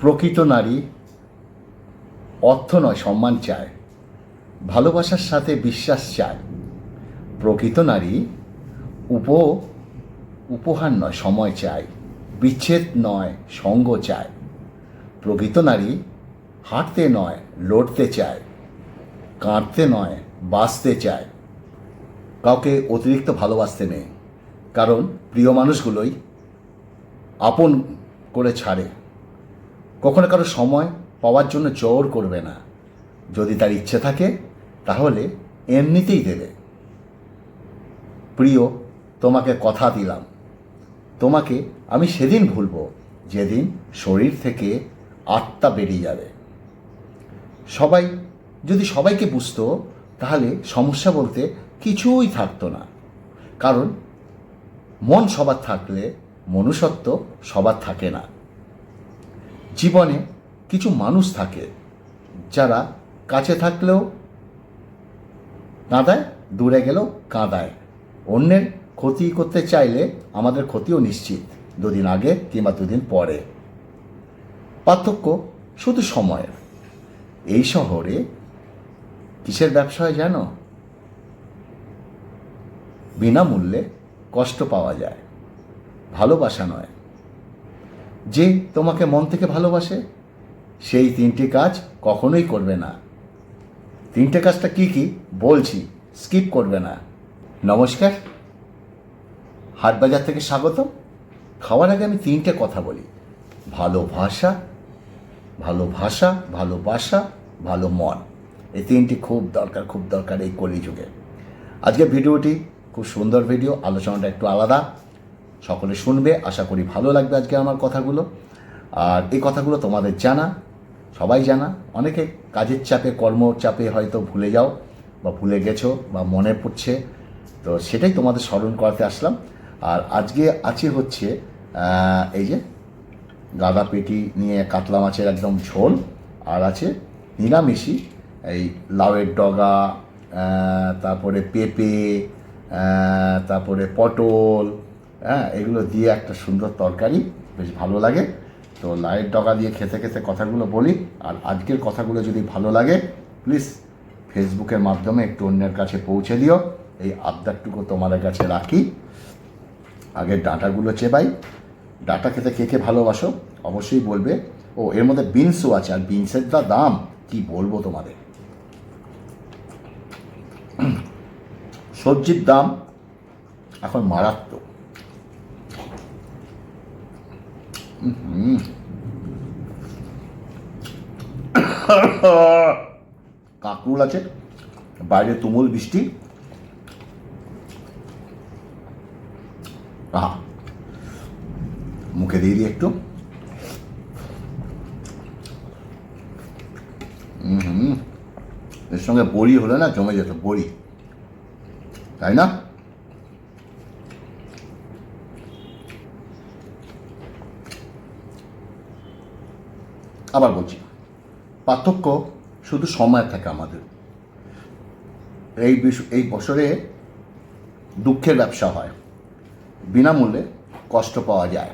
প্রকৃত নারী অর্থ নয়, সম্মান চায়। ভালোবাসার সাথে বিশ্বাস চায়। প্রকৃত নারী উপ, উপহার নয়, সময় চায়। বিচ্ছেদ নয়, সঙ্গ চায়। প্রকৃত নারী হাঁটতে নয়, লড়তে চায়। কাঁদতে নয়, বাঁচতে চায়। কাউকে অতিরিক্ত ভালোবাসতে নেই। কারণ প্রিয় মানুষগুলোই আপন করে ছাড়ে। কখনো কারও সময় পাওয়ার জন্য জোর করবে না। যদি তার ইচ্ছে থাকে, তাহলে এমনিতেই দেবে। প্রিয়, তোমাকে কথা দিলাম। তোমাকে আমি সেদিন ভুলবো, যেদিন শরীর থেকে আত্মা বেরিয়ে যাবে। সবাই, যদি সবাইকে বুঝতো, তাহলে সমস্যা বলতে কিছুই থাকতো না। কারণ, মন সবার থাকলে মনুষ্যত্ব সবার থাকে না। জীবনে কিছু মানুষ থাকে যারা কাছে থাকলেও কাঁদায়, দূরে গেলেও কাঁদায়। অন্যের ক্ষতি করতে চাইলে আমাদের ক্ষতিও নিশ্চিত, দুদিন আগে কিংবা দুদিন পরে। পার্থক্য শুধু সময়ের। এই শহরে কিসের ব্যবসা হয় জানো? বিনামূল্যে কষ্ট পাওয়া যায়। ভালোবাসা নয়। যে তোমাকে মন থেকে ভালোবাসে, সেই তিনটি কাজ কখনোই করবে না। তিনটে কাজটা কি কি বলছি, স্কিপ করবে না। নমস্কার। হাটবাজার থেকে স্বাগত খাওয়ার আগে আমি তিনটে কথা বলি। ভালোবাসা ভালোবাসা ভালোবাসা ভালো মন। এই তিনটি খুব দরকার খুব দরকার এই কলিযুগে। আজকে ভিডিওটি খুব সুন্দর ভিডিও, আলোচনাটা একটু আলাদা। সকলে শুনবে, আশা করি ভালো লাগবে আজকে আমার কথাগুলো। আর এই কথাগুলো তোমাদের জানা, সবাই জানা। অনেকে কাজের চাপে কর্মর চাপে হয়তো ভুলে যাও বা ভুলে গেছো বা মনে পড়ছে। তো সেটাই তোমাদের স্মরণ করাতে আসলাম। আর আজকে আছে হচ্ছে এই যে গাদা পেটি নিয়ে কাতলা মাছের একদম ঝোল। আর আছে নিরামিষি এই লাউয়ের ডগা তারপরে পেঁপে তারপরে পটল হ্যাঁ এগুলো দিয়ে একটা সুন্দর তরকারি, বেশ ভালো লাগে। তো লাউয়ের ডগা দিয়ে খেতে খেতে কথাগুলো বলি, আর আজকের কথাগুলো যদি ভালো লাগে প্লিজ ফেসবুকের মাধ্যমে একটু অন্যের কাছে পৌঁছে দিও। এই আবদারটুকু তোমাদের কাছে রাখি। আগে ডাটাগুলো চেবাই। ডাটা খেতে কে কে ভালোবাসো, অবশ্যই বলবে। ও, এর মধ্যে বিনসও আছে, আর বিনসের যা দাম, কি বলব তোমাদের? সবজির দাম এখন মারাত্মক হুম। কাকরুল আছে। বাইরে তুমুল বৃষ্টি। মুখে দিয়ে দিই একটু। হুম এর সঙ্গে বড়ি হলে না জমে যেত, বড়ি। তাই না? আবার বলছি, পার্থক্য শুধু সময় থাকে আমাদের। এই এই বছরে দুঃখের ব্যবসা হয়, বিনামূল্যে কষ্ট পাওয়া যায়।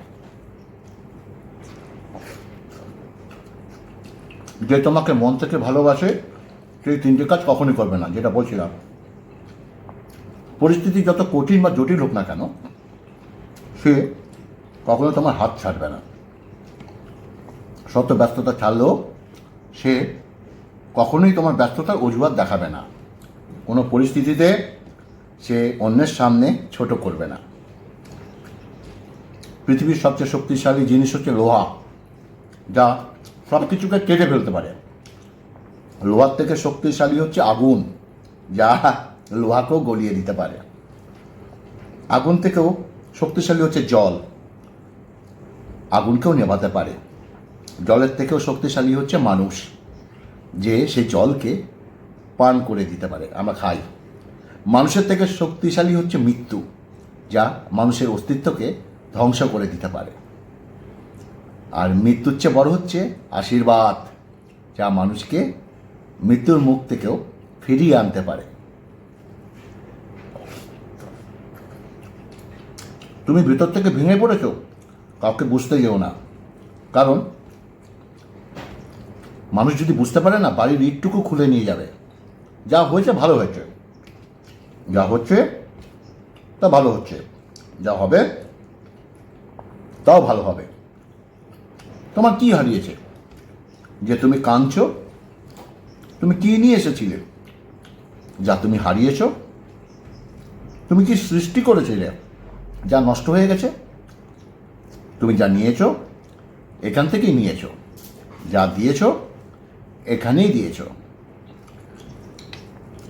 যে তোমাকে মন থেকে ভালোবাসে সেই তিনটে কাজ কখনই করবে না, যেটা বলছিলাম। পরিস্থিতি যত কঠিন বা জটিল হোক না কেন, সে কখনো তোমার হাত ছাড়বে না। শত ব্যস্ততা ছাড়লেও সে কখনোই তোমার ব্যস্ততার অজুহাত দেখাবে না। কোনো পরিস্থিতিতে সে অন্যের সামনে ছোট করবে না। পৃথিবীর সবচেয়ে শক্তিশালী জিনিস হচ্ছে লোহা, যা সব কিছুকে কেটে ফেলতে পারে। লোহার থেকে শক্তিশালী হচ্ছে আগুন, যা লোহাকেও গলিয়ে দিতে পারে। আগুন থেকেও শক্তিশালী হচ্ছে জল, আগুনকেও নেভাতে পারে। জলের থেকেও শক্তিশালী হচ্ছে মানুষ, যে সেই জলকে পান করে দিতে পারে, আমরা খাই। মানুষের থেকে শক্তিশালী হচ্ছে মৃত্যু, যা মানুষের অস্তিত্বকে ধ্বংস করে দিতে পারে। আর মৃত্যুর চেয়ে বড় হচ্ছে আশীর্বাদ, যা মানুষকে মৃত্যুর মুখ থেকেও ফিরিয়ে আনতে পারে। তুমি ভিতর থেকে ভেঙে পড়েছো, কাউকে বুঝতে যেও না। কারণ মানুষ যদি বুঝতে পারে না, বাড়ির ইটটুকু খুলে নিয়ে যাবে। যা হয়েছে ভালো হয়েছে। যা হচ্ছে, তা ভালো হচ্ছে। যা হবে, তাও ভালো হবে। তোমার কি হারিয়েছে? যে তুমি কাঁদছ? তুমি কি নিয়ে এসেছিলে? যা তুমি হারিয়েছো? তুমি কি সৃষ্টি করেছিলে? যা নষ্ট হয়ে গেছে? তুমি যা নিয়েছো, এখান থেকেই নিয়েছো। যা দিয়েছ এখানেই দিয়েছ।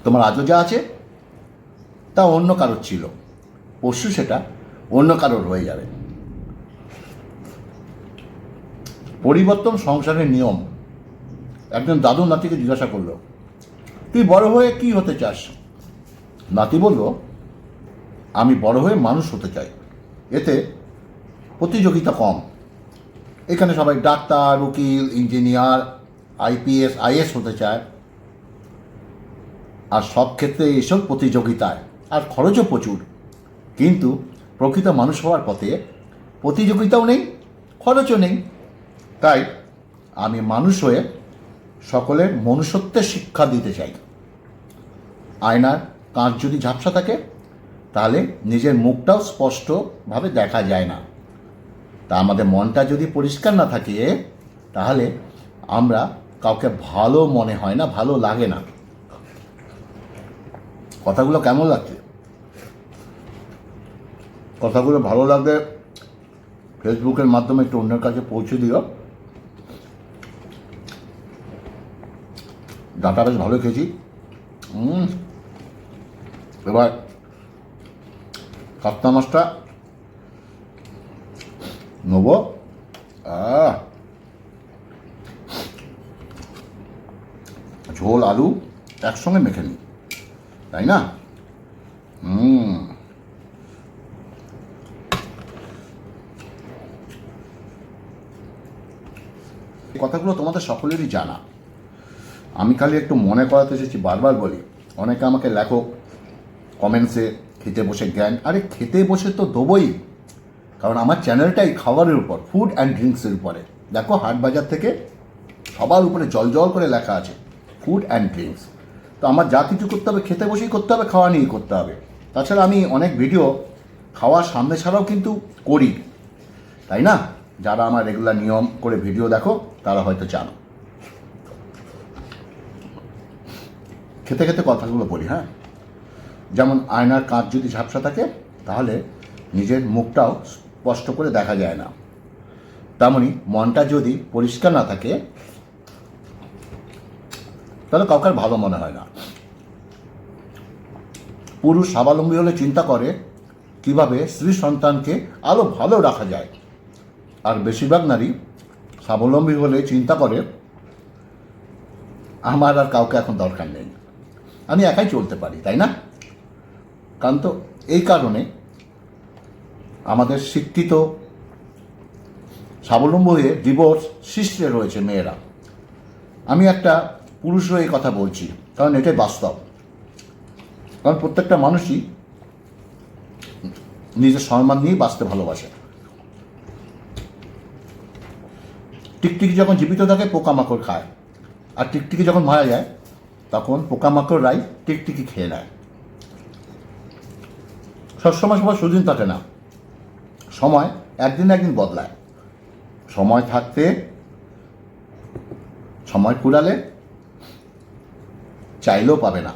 তোমার আজও যা আছে, তা অন্য কারোর ছিল। পরশু সেটা অন্য কারোর হয়ে যাবে। পরিবর্তন সংসারের নিয়ম। একজন দাদু নাতিকে জিজ্ঞাসা করল, তুই বড় হয়ে কি হতে চাস? নাতি বলল, আমি বড় হয়ে মানুষ হতে চাই। এতে প্রতিযোগিতা কম। এখানে সবাই ডাক্তার, উকিল, ইঞ্জিনিয়ার আইপিএস আইএস হতে চায়। আর সব ক্ষেত্রে এসব প্রতিযোগিতায়। আর খরচও প্রচুর। কিন্তু প্রকৃত মানুষ হওয়ার পথে প্রতিযোগিতাও নেই, খরচও নেই। তাই আমি মানুষ হয়ে সকলের মনুষ্যত্বের শিক্ষা দিতে চাই। আয়নার কাঁচ যদি ঝাপসা থাকে, তাহলে নিজের মুখটাও স্পষ্টভাবে দেখা যায় না। তা আমাদের মনটা যদি পরিষ্কার না থাকে, তাহলে আমরা কাউকে ভালো মনে হয় না ভালো লাগে না। কথাগুলো কেমন লাগছে? কথাগুলো ভালো লাগলে ফেসবুকের মাধ্যমে একটু অন্যের কাছে পৌঁছে দিও। ডাটা বেশ ভালো খেয়েছি। এবার কাতলা মাছটা নেব। আহ, ঝোল, আলু একসঙ্গে মেখে নিই। তাই না? হুম। কথাগুলো তোমাদের সকলেরই জানা। আমি খালি একটু মনে করাতে এসেছি বারবার বলি, অনেকে আমাকে লেখো কমেন্টসে খেতে বসে জ্ঞান, আরে খেতে বসে তো দেবই, কারণ আমার চ্যানেলটাই খাবারের উপর ফুড অ্যান্ড ড্রিঙ্কসের উপরে। দেখো, হাট বাজার থেকে সবার উপরে জল জল করে লেখা আছে। ফুড অ্যান্ড ড্রিঙ্কস তো আমার যা কিছু করতে হবে, খেতে বসেই করতে হবে, খাওয়া নিয়েই করতে হবে। তাছাড়া আমি অনেক ভিডিও খাওয়ার সামনে ছাড়াও কিন্তু করি। তাই না? যারা আমার রেগুলার নিয়ম করে ভিডিও দেখো, তারা হয়তো জানো। খেতে খেতে কথাগুলো বলি হ্যাঁ? যেমন আয়নার কাঁচ যদি ঝাপসা থাকে, তাহলে নিজের মুখটাও স্পষ্ট করে দেখা যায় না। তেমনি মনটা যদি পরিষ্কার না থাকে তাহলে কাউকে ভালো মনে হয় না। পুরুষ স্বাবলম্বী হলে চিন্তা করে কীভাবে স্ত্রী সন্তানকে আরও ভালো রাখা যায়। আর বেশিরভাগ নারী স্বাবলম্বী হলে চিন্তা করে, আমার আর কাউকে এখন দরকার নেই। আমি একাই চলতে পারি, তাই না? কারণ তো এই কারণে আমাদের শিক্ষিত, স্বাবলম্বী হয়ে ডিভোর্স শীর্ষে রয়েছে মেয়েরা। আমি একটা পুরুষ হয়ে এই কথা বলছি, কারণ এটাই বাস্তব। কারণ প্রত্যেকটা মানুষই নিজের সম্মান নিয়েই বাঁচতে ভালোবাসে। টিকটিকি যখন জীবিত থাকে, পোকামাকড় খায়। আর টিকটিকি যখন মারা যায়, তখন পোকামাকড়রাই টিকটিকি খেয়ে নেয়। সবসময় সবার সুদিন থাকে না। সময় একদিন একদিন বদলায়। সময় থাকতে, সময় কুড়ালে চাইলেও পাবে না।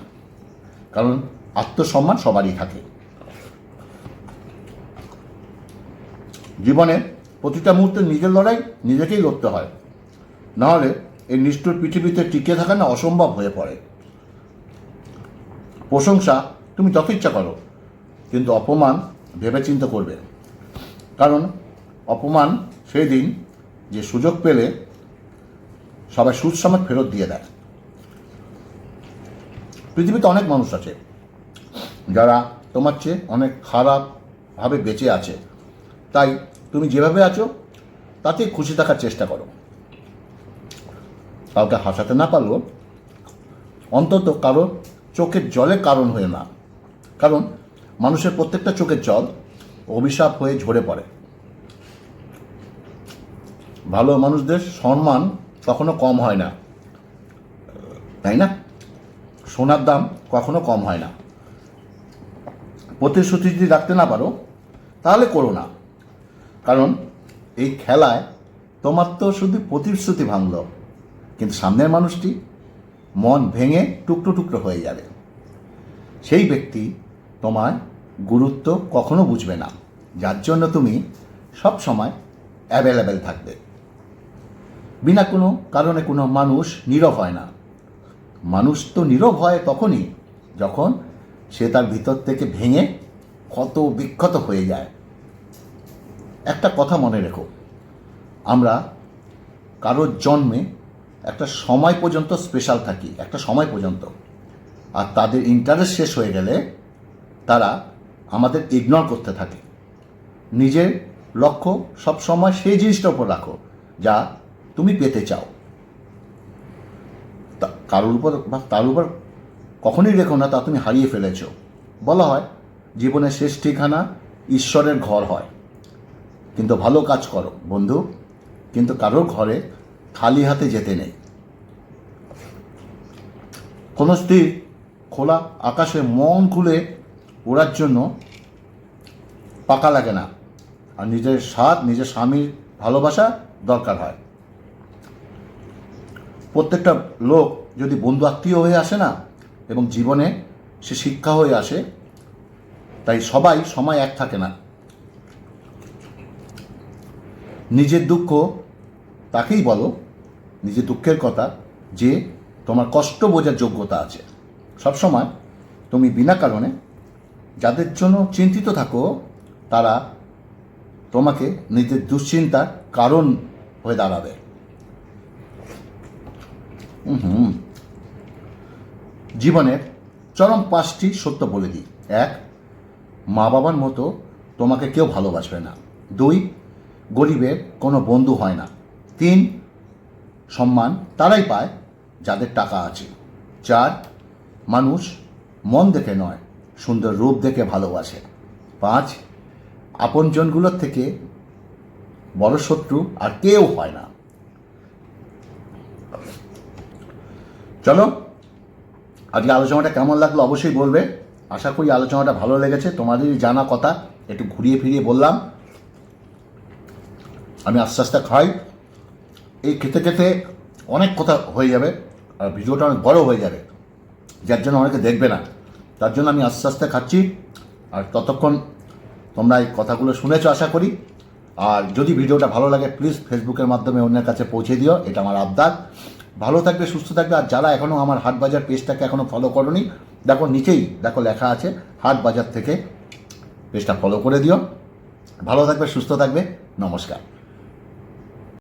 কারণ আত্মসম্মান সবারই থাকে। জীবনে প্রতিটা মুহূর্তে নিজের লড়াই নিজেকেই লড়তে হয়। নাহলে এই নিষ্ঠুর পৃথিবীতে টিকে থাকা না অসম্ভব হয়ে পড়ে। প্রশংসা তুমি যত ইচ্ছা করো, কিন্তু অপমান ভেবে ভেবেচিন্তে করবে। কারণ অপমান সেই দিন যে সুযোগ পেলে সবাই সুদ ফেরত দিয়ে দেয়। পৃথিবীতে অনেক মানুষ আছে যারা তোমার চেয়ে অনেক খারাপভাবে বেঁচে আছে। তাই তুমি যেভাবে আছো তাতে খুশি থাকার চেষ্টা করো। কাউকে হাসাতে না পারলেও অন্তত কারও চোখের জলের কারণ হয়ে না। কারণ মানুষের প্রত্যেকটা চোখের জল অভিশাপ হয়ে ঝরে পড়ে। ভালো মানুষদের সম্মান কখনো কম হয় না। তাই না? সোনার দাম কখনো কম হয় না। প্রতিশ্রুতি যদি রাখতে না পারো, তাহলে করো না। কারণ এই খেলায় তোমার তো শুধু প্রতিশ্রুতি ভাঙল, কিন্তু সামনের মানুষটি মন ভেঙে টুকরো টুকরো হয়ে যাবে। সেই ব্যক্তি তোমার গুরুত্ব কখনো বুঝবে না, যার জন্য তুমি সব সময় অ্যাভেলেবেল থাকবে। বিনা কোনো কারণে কোনো মানুষ নীরব হয় না। মানুষ তো নীরব হয় তখনই, যখন সে তার ভিতর থেকে ভেঙে ক্ষত বিক্ষত হয়ে যায়। একটা কথা মনে রেখো, আমরা কারোর জন্মে একটা সময় পর্যন্ত স্পেশাল থাকি, একটা সময় পর্যন্ত। আর তাদের ইন্টারেস্ট শেষ হয়ে গেলে তারা আমাদের ইগনোর করতে থাকে। নিজের লক্ষ্য সবসময় সেই জিনিসটার উপর রাখো, যা তুমি পেতে চাও। কারোর উপর বা তার উপর কখনই রেখো না, তা তুমি হারিয়ে ফেলেছ। বলা হয়, জীবনের শেষ ঠিকানা ঈশ্বরের ঘর হয়। কিন্তু ভালো কাজ করো, বন্ধু। কিন্তু কারোর ঘরে খালি হাতে যেতে নেই। কোনো স্ত্রী খোলা আকাশে মন খুলে ওড়ার জন্য পাকা লাগে না। আর নিজের স্বাদ, নিজের স্বামীর ভালোবাসা দরকার হয়। প্রত্যেকটা লোক যদি বন্ধু আত্মীয় হয়ে আসে না, এবং জীবনে সে শিক্ষা হয়ে আসে, তাই সবাই সময় এক থাকে না। নিজের দুঃখ তাকেই বলো, নিজের দুঃখের কথা, যে তোমার কষ্ট বোঝার যোগ্যতা আছে। সবসময় তুমি বিনা কারণে যাদের জন্য চিন্তিত থাকো, তারা তোমাকে নিজের দুশ্চিন্তার কারণ হয়ে দাঁড়াবে। জীবনের চরম পাঁচটি সত্য বলে দিই। এক, মা বাবার মতো তোমাকে কেউ ভালোবাসবে না। দুই, গরিবের কোনো বন্ধু হয় না। তিন, সম্মান তারাই পায় যাদের টাকা আছে। চার, মানুষ মন দেখে নয়, সুন্দর রূপ দেখে ভালোবাসে। পাঁচ, আপনজনগুলোর থেকে বড় শত্রু আর কেউ হয় না। চলো, আজকে আলোচনাটা কেমন লাগল অবশ্যই বলবে। আশা করি আলোচনাটা ভালো লেগেছে তোমাদের জানা কথা, একটু ঘুরিয়ে ফিরিয়ে বললাম। আমি আস্তে আস্তে খাই। এই খেতে খেতে অনেক কথা হয়ে যাবে, আর ভিডিওটা অনেক বড় হয়ে যাবে, যার জন্য অনেকে দেখবে না। তার জন্য আমি আস্তে আস্তে খাচ্ছি, আর ততক্ষণ তোমরা এই কথাগুলো শুনেছো আশা করি। আর যদি ভিডিওটা ভালো লাগে প্লিজ ফেসবুকের মাধ্যমে অন্যের কাছে পৌঁছে দিও, এটা আমার আবদার। ভালো থাকবে, সুস্থ থাকবে, আর যারা এখনও আমার হাট বাজার পেজটাকে এখনও ফলো করনি, দেখো নিচেই দেখো লেখা আছে, হাট বাজার থেকে পেজটা ফলো করে দিও। ভালো থাকবে, সুস্থ থাকবে, নমস্কার।